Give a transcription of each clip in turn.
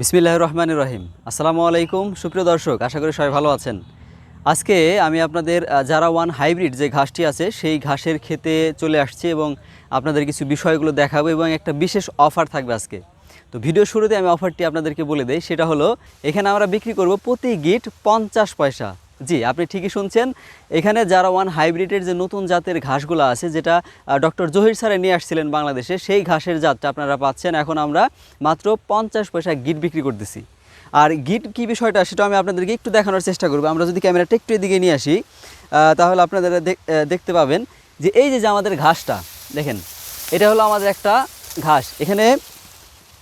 বিসমিল্লাহ রহমান রহিম। আসসালামু আলাইকুম সুপ্রিয় দর্শক, আশা করি সবাই ভালো আছেন। আজকে আমি আপনাদের যারা ওয়ান হাইব্রিড যে ঘাসটি আছে, সেই ঘাসের খেতে চলে আসছি এবং আপনাদের কিছু বিষয়গুলো দেখাবো এবং একটা বিশেষ অফার থাকবে আজকে। তো ভিডিও শুরুতে আমি অফারটি আপনাদেরকে বলে দেই, সেটা হলো, এখানে আমরা বিক্রি করব প্রতি গিট পঞ্চাশ পয়সা। জি, আপনি ঠিকই শুনছেন। এখানে যারা ওয়ান হাইব্রিডের যে নতুন জাতের ঘাসগুলো আছে, যেটা ডক্টর জহির স্যারে নিয়ে আসছিলেন বাংলাদেশে, সেই ঘাসের জাতটা আপনারা পাচ্ছেন। এখন আমরা মাত্র পঞ্চাশ পয়সা গিট বিক্রি করতেছি। আর গিট কী বিষয়টা, সেটা আমি আপনাদেরকে একটু দেখানোর চেষ্টা করব। আমরা যদি ক্যামেরাটা একটু এদিকে নিয়ে আসি তাহলে আপনারা দেখ- দেখতে পাবেন যে এই যে আমাদের ঘাসটা, দেখেন, এটা হলো আমাদের একটা ঘাস। এখানে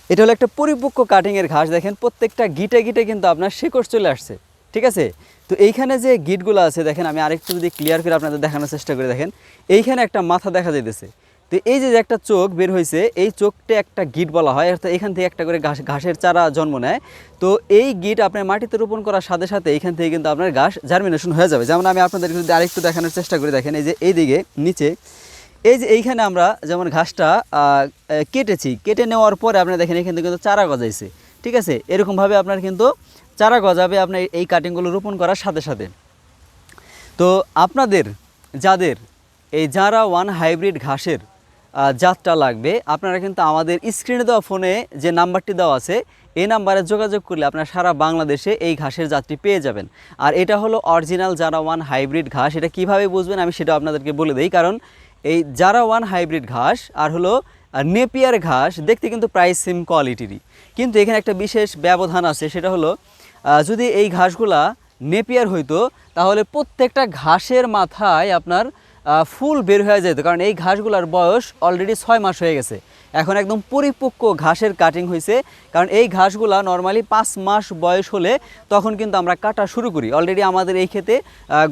এটা হলো একটা পরিপক্ক কাটিংয়ের ঘাস, দেখেন, প্রত্যেকটা গিটে গিটে কিন্তু আপনার শিকড় চলে আসছে। ঠিক আছে? তো এইখানে যে গিটগুলো আছে, দেখেন আমি আরেকটু যদি ক্লিয়ার করে আপনাদের দেখানোর চেষ্টা করে, দেখেন। এইখানে একটা মাথা দেখা যাইতেছে। তো এই যে একটা চোখ বের হয়েছে এই চোখটা একটা গিট বলা হয়, অর্থাৎ এখান থেকে একটা করে ঘাস, ঘাসের চারা জন্ম নেয়। তো এই গিট আপনার মাটিতে রোপণ করার সাথে সাথে এইখান থেকে কিন্তু আপনার ঘাস জার্মিনেশন হয়ে যাবে। যেমন আমি আপনাদেরকে যদি আরেকটু দেখানোর চেষ্টা করে, দেখেন, এই যে এই দিকে নিচে। এই যে এইখানে আমরা যেমন ঘাসটা কেটেছি, কেটে নেওয়ার পরে আপনার দেখেন এখান থেকে কিন্তু চারা গজাইছে। ঠিক আছে? এরকমভাবে আপনার কিন্তু চারা গজাবে আপনার এই কাটিংগুলো রোপণ করার সাথে সাথে। তো আপনাদের, যাদের এই যারা ওয়ান হাইব্রিড ঘাসের জাতটা লাগবে, আপনারা কিন্তু আমাদের স্ক্রিনে দেওয়া ফোনে যে নাম্বারটি দেওয়া আছে, এই নাম্বারে যোগাযোগ করলে আপনারা সারা বাংলাদেশে এই ঘাসের জাতটি পেয়ে যাবেন। আর এটা হলো অরিজিনাল যারা ওয়ান হাইব্রিড ঘাস, এটা কীভাবে বুঝবেন আমি সেটা আপনাদেরকে বলে দিই, কারণ এই যারা ওয়ান হাইব্রিড ঘাস আর হলো নেপিয়ার ঘাস, দেখতে কিন্তু প্রায় সেম কোয়ালিটিরই কিন্তু এখানে একটা বিশেষ ব্যবধান আছে, সেটা হলো যদি এই ঘাসগুলা নেপিয়ার হইতো তাহলে প্রত্যেকটা ঘাসের মাথায় আপনার ফুল বের হয়ে যেত, কারণ এই ঘাসগুলোর বয়স অলরেডি ছয় মাস হয়ে গেছে। এখন একদম পরিপক্ক ঘাসের কাটিং হয়েছে কারণ এই ঘাসগুলা নর্মালি পাঁচ মাস বয়স হলে তখন কিন্তু আমরা কাটা শুরু করি। অলরেডি আমাদের এই ক্ষেতে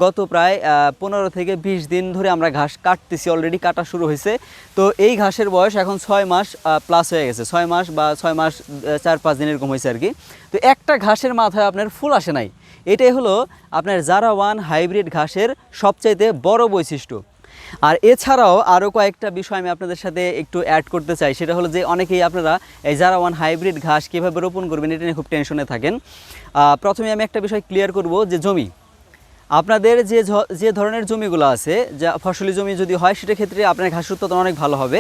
গত প্রায় পনেরো থেকে বিশ দিন ধরে আমরা ঘাস কাটতেছি অলরেডি কাটা শুরু হয়েছে তো এই ঘাসের বয়স এখন ছয় মাস প্লাস হয়ে গেছে। ছয় মাস বা ছয় মাস চার পাঁচ দিন এরকম হয়েছে আর কি তো একটা ঘাসের মাথায় আপনার ফুল আসে নাই। এটাই হলো আপনার জারা ওয়ান হাইব্রিড ঘাসের সবচাইতে বড় বৈশিষ্ট্য। আর এছাড়াও আরও কয়েকটা বিষয় আমি আপনাদের সাথে একটু অ্যাড করতে চাই। সেটা হলো যে অনেকেই আপনারা এই যারা ওয়ান হাইব্রিড ঘাস কীভাবে রোপণ করবেন এটা নিয়ে খুব টেনশনে থাকেন। প্রথমে আমি একটা বিষয় ক্লিয়ার করব যে জমি। আপনাদের যে যে ধরনের জমিগুলো আছে, যা ফসলি জমি যদি হয় সেটার ক্ষেত্রে আপনার ঘাস উৎপাদন অনেক ভালো হবে।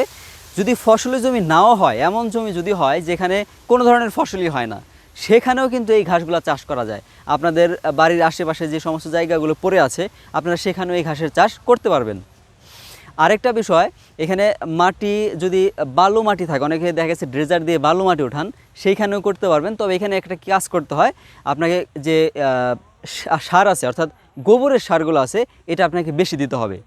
যদি ফসলি জমি নাও হয়, এমন জমি যদি হয়, যেখানে কোনো ধরনের ফসলই হয় না, সেখানেও কিন্তু এই ঘাসগুলো চাষ করা যায়। আপনাদের বাড়ির আশেপাশে যে সমস্ত জায়গাগুলো পড়ে আছে, আপনারা সেখানেও এই ঘাসের চাষ করতে পারবেন। আরেকটা বিষয়, এখানে মাটি যদি বালু মাটি থাকে, অনেকে দেখা গেছে ড্রেজার দিয়ে বালু মাটি ওঠান, সেইখানেও করতে পারবেন। তবে এখানে একটা কাজ করতে হয়, আপনাকে যে সার আছে, অর্থাৎ গোবরের সারগুলো আছে, এটা আপনাকে বেশি দিতে হবে।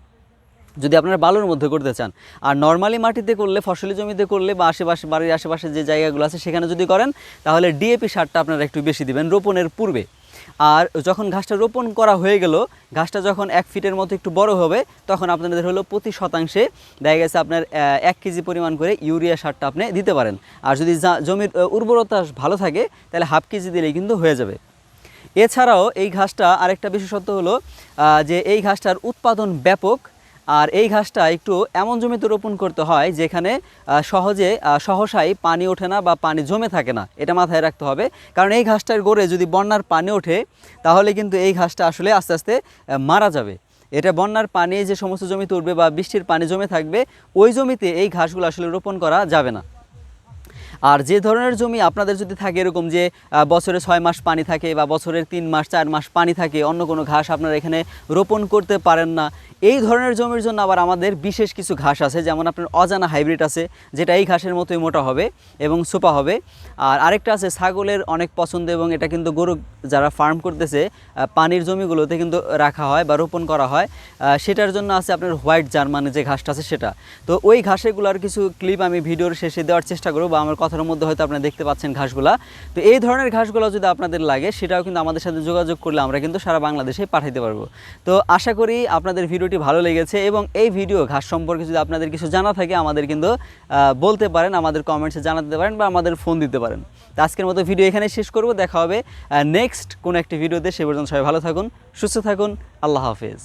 যদি আপনারা বালুর মধ্যে করতে চান। আর নর্মালি মাটিতে করলে, ফসলি জমিতে করলে বা আশেপাশে, বাড়ির আশেপাশে যে জায়গাগুলো আছে, সেখানে যদি করেন, তাহলে ডিএপি সারটা আপনারা একটু বেশি দিবেন রোপণের পূর্বে। আর যখন ঘাসটা রোপণ করা হয়ে গেল, ঘাসটা যখন এক ফিটের মতো একটু বড় হবে, তখন আপনাদের হলো প্রতি শতাংশে দেখা গেছে আপনার এক কেজি পরিমাণ করে ইউরিয়া সারটা আপনি দিতে পারেন। আর যদি জমির উর্বরতা ভালো থাকে, তাহলে হাফ কেজি দিলেই কিন্তু হয়ে যাবে। এছাড়াও এই ঘাসটা আরেকটা বিশেষত্ব হলো যে এই ঘাসটার উৎপাদন ব্যাপক আর এই ঘাসটা একটু এমন জমিতে রোপণ করতে হয় যেখানে সহজে সহসাই পানি ওঠে না বা পানি জমে থাকে না। এটা মাথায় রাখতে হবে। কারণ এই ঘাসটার গোড়ে যদি বন্যার পানি ওঠে, তাহলে কিন্তু এই ঘাসটা আসলে আস্তে আস্তে মারা যাবে। এটা বন্যার পানি যে সমস্ত জমিতে উঠবে বা বৃষ্টির পানি জমে থাকবে, ওই জমিতে এই ঘাসগুলো আসলে রোপণ করা যাবে না। আর যে ধরনের জমি আপনাদের যদি থাকে এরকম যে বছরে ছয় মাস পানি থাকে বা বছরের তিন মাস, চার মাস পানি থাকে, অন্য কোনো ঘাস আপনারা এখানে রোপণ করতে পারেন না এই ধরনের জমির জন্য আবার আমাদের বিশেষ কিছু ঘাস আছে, যেমন আপনার অজানা হাইব্রিড আছে, যেটা এই ঘাসের মতোই মোটা হবে এবং সোপা হবে। আর আরেকটা আছে, ছাগলের অনেক পছন্দ এবং এটা কিন্তু গরু যারা ফার্ম করতেছে পানির জমিগুলোতে কিন্তু রাখা হয় বা রোপণ করা হয়। সেটার জন্য আছে আপনার হোয়াইট জার্মানে যে ঘাসটা আছে সেটা। তো ওই ঘাসেগুলোর কিছু ক্লিপ আমি ভিডিওর শেষে দেওয়ার চেষ্টা করব বা আমার কথার মধ্যে হয়তো আপনারা দেখতে পাচ্ছেন ঘাসগুলা। তো এই ধরনের ঘাসগুলো যদি আপনাদের লাগে, সেটাও কিন্তু আমাদের সাথে যোগাযোগ করলে আমরা কিন্তু সারা বাংলাদেশে পাঠাইতে পারব। তো আশা করি আপনাদের ভিডিওটি ভালো লেগেছে এবং এই ভিডিও ঘাস সম্পর্কে যদি আপনাদের কিছু জানা থাকে, আমাদের কিন্তু বলতে পারেন, আমাদের কমেন্টসে জানাতে পারেন বা আমাদের ফোন দিতে পারেন। তো আজকের মতো ভিডিও এখানে শেষ করব। দেখা হবে নেক্সট কোনো একটি ভিডিওতে সে পর্যন্ত সবাই ভালো থাকুন, সুস্থ থাকুন। আল্লাহ হাফেজ।